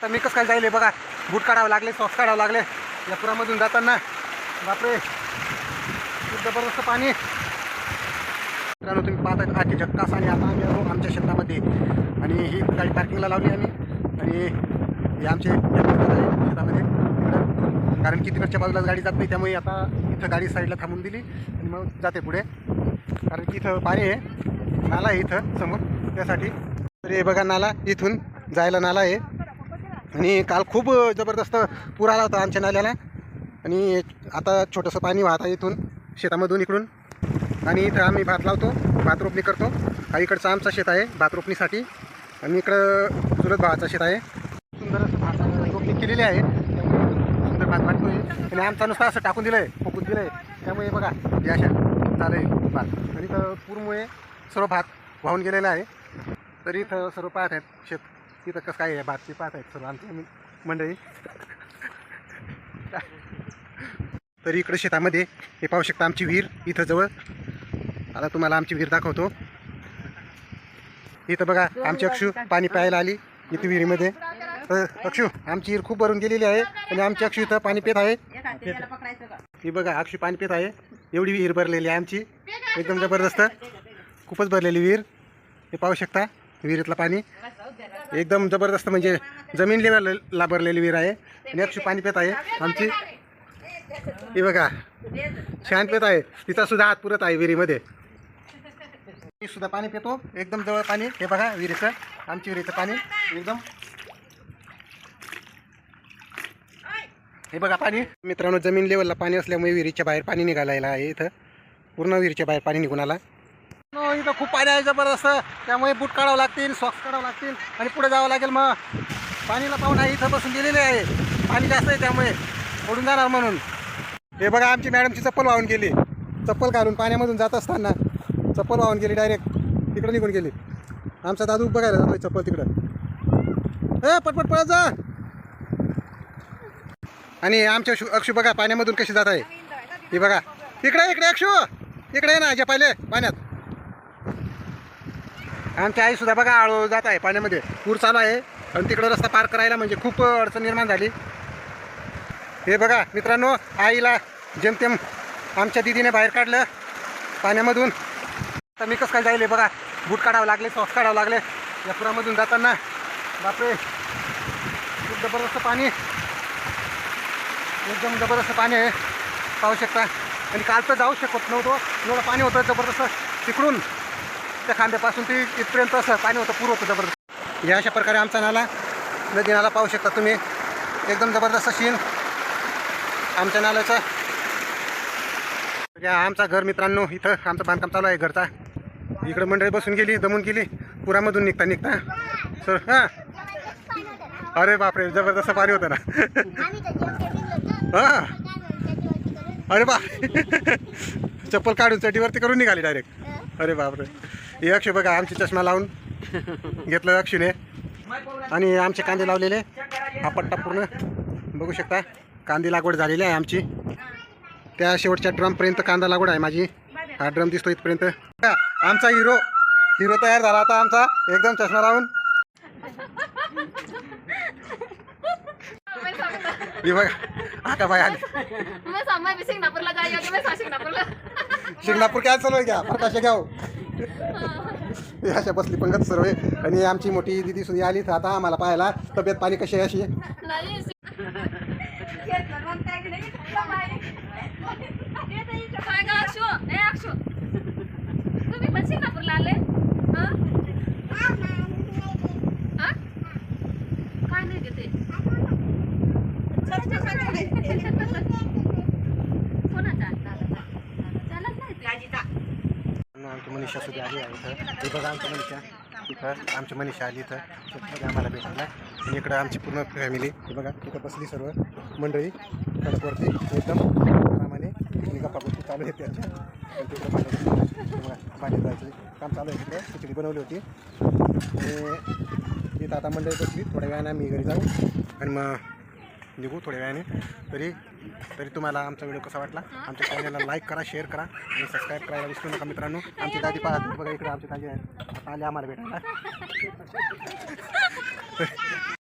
आता मी कसं काय जाईल बघा. बूट काढावं लागले सॉक्स काढावं लागले. या पुरामधून जाताना. बापरे. खूप जबरदस्त पाणी. मित्रांनो तुम्ही पाहताय आजचे जगतास आणि आता आम्ही आलो आमच्या शेतामध्ये. आणि ही गाडी पार्किंगला लावली आम्ही. आणि हे आमचे शेतामध्ये. कारण की तिकडच्या बाजूला गाडी जात नाही त्यामुळे आता इथं गाडी साईडला थांबून दिली. आणि मग जाते पुढे. कारण की इथं पाणी आहे. नाला आहे इथं समोर. त्यासाठी. तर हे बघा नाला इथून जायला नाला आहे. आणि काल खूप जबरदस्त पूर आला होता आमच्या नाल्याला. आणि आता छोटंसं पाणी वाहत आहे इथून शेतामधून इकडून. आणि इथं आम्ही भात लावतो भात रोपणी करतो. हा इकडचा आमचा शेत आहे भात रोपणीसाठी. आणि इकडं चुलत भावाचं शेत आहे. सुंदर असं भात रोपणी केलेली आहे. त्यामुळे सुंदर भात वाटतोय. आणि आमचा नुसता असं टाकून दिलं आहे फोकून दिलं आहे त्यामुळे बघा हे अशा झालं आहे भात. आणि इथं पूरमुळे सर्व भात वाहून गेलेला आहे. तरी इथं सर्व पाहत आहेत शेत. तिथं कसं काय आहे? भात ते आहेत सर्व आमची मंडळी. तरी इकडे शेतामध्ये हे पाहू शकता आमची विहीर इथं जवळ. आता तुम्हाला आमची विहीर दाखवतो. इथं बघा आमची अक्षू पाणी प्यायला आली इथं विहिरीमध्ये. तर अक्षू आमची विहीर खूप भरून गेलेली आहे आणि आमची अक्षू इथं पाणी पित आहे. ही बघा अक्षू पाणी पित आहे. एवढी विहीर भरलेली आहे आमची. एकदम जबरदस्त. खूपच भरलेली विहीर. हे पाहू शकता. विहिरीतलं पाणी. एकदम जबरदस्त म्हणजे जमीन लेवल लाभरलेली विहीर आहे. आणि पाणी पेत आहे. आमची हे बघा. छान पेत आहे. तिचा सुद्धा हात पुरत आहे विहिरीमध्ये. मी सुद्धा पाणी पितो. एकदम जवळ पाणी. हे बघा विहिरीचं. आमची विहिरीचं पाणी. एकदम. हे बघा पाणी. मित्रांनो जमीन लेवलला पाणी असल्यामुळे विहिरीच्या बाहेर पाणी निघालायला आहे इथं. पूर्ण विहिरीच्या बाहेर पाणी निघून आला. तिथं इथं खूप पाणी आहे जबरदस्त. त्यामुळे बूट काढावं लागतील सॉक्स काढावं लागतील आणि पुढे जावं लागेल मग. पाणीला पाहून आहे इथं बसून गेलेले आहे. पाणी जास्त आहे त्यामुळे. पडून जाणार म्हणून. हे बघा आमची मॅडमची चप्पल वाहून गेली. चप्पल घालून पाण्यामधून जात असताना चप्पल वाहून गेली डायरेक्ट तिकडं निघून गेली. आमचा दादू बघायला जातोय चप्पल तिकडं. ए पटपट पळत जा. आणि आमच्या अक्षू अक्षू बघा पाण्यामधून कशी जात आहे. ही बघा. इकडे इकडे अक्षू. इकडे ना जे पाहिले पाण्यात. आमची आईसुद्धा बघा आळू जात आहे पाण्यामध्ये. पूर चालू आहे. आणि तिकडं रस्ता पार करायला म्हणजे खूप अडचण निर्माण झाली. हे बघा मित्रांनो आईला जेमतेम आमच्या दिदीने बाहेर काढलं पाण्यामधून. आता मी कसं काय जाईल बघा बूट काढावं लागले सॉक्स काढावं लागले. या पुरामधून जाताना बापरे खूप जबरदस्त पाणी. एकदम जबरदस्त पाणी आहे. पाहू शकता. आणि काल तर जाऊ शकत नव्हतो. एवढं पाणी होतं जबरदस्त. तिकडून त्या खांद्यापासून ते इथपर्यंत असं पाणी होतं पूर होतं जबरदस्त. या अशा प्रकारे आमचा नाला नदी नाला पाहू शकता तुम्ही. एकदम जबरदस्त सीन आमच्या नाल्याचं. या आमचा घर मित्रांनो इथं आमचं बांधकाम चालू आहे घरचा. इकडं मंडळी बसून गेली दमून गेली. पुरामधून निघता निघता. सर हां. अरे बापरे जबरदस्त पाणी होतं ना. हां. अरे बा. चप्पल काढून चटीवरती करून निघाली डायरेक्ट अरे बापरे. हे अक्षय बघा आमचे चष्मा लावून घेतलं अक्षयने. आणि आमचे कांदे लावलेले. हा पट्टा पूर्ण. बघू शकता कांदी लागवड झालेली आहे आमची. त्या शेवटच्या ड्रमपर्यंत कांदा लागवड आहे माझी. हा ड्रम दिसतो इथपर्यंत. आमचा हिरो. हिरो तयार झाला आता आमचा. एकदम चष्मा लावून. हे बघा आता बाय आली. शिंगणापूर कॅन्सल होईल घ्या प्रकाश घ्याव हे अशा बसली पंगत सर्व आणि आमची मोठी दिदी सुद्धा आली तर आता आम्हाला पाहायला तब्येत पाणी कशी आहे अशी नहीं काय ग अक्षु ए अक्षु तुम्ही पण सिंगापूरला आले हं? हं? काय नाही घेते कोणाचा दादाचा त्यालाच नाही ते. आणि आमची मनीषा सुद्धा आली आहे इथं. हे बघा आमची मनीषा. इथं आमची मनीषा आली इथं. शेतमध्ये आम्हाला भेटायला आणि इकडं आमची पूर्ण फॅमिली हे बघा इथं बसली सर्व मंडळी. कडकवरती एकदम आरामाने गप्पागोष्टी चालू आहेत त्यांच्या पाणी- जायचं. काम चालू आहे तिकडं खिचडी बनवली होती. आणि इथं आता मंडळी बसली. थोड्या वेळाने आम्ही घरी जाऊ. आणि मग निघू थोड्या वेळाने. तरी तरी तुम्हाला आमचा व्हिडिओ कसा वाटला? आमच्या चॅनलला लाईक करा शेअर करा आणि सबस्क्राईब करायला विसरू नका मित्रांनो. आमची दादी पाहत बघा इकडे आमची दादी आहे. आले आम्हाला भेटायला.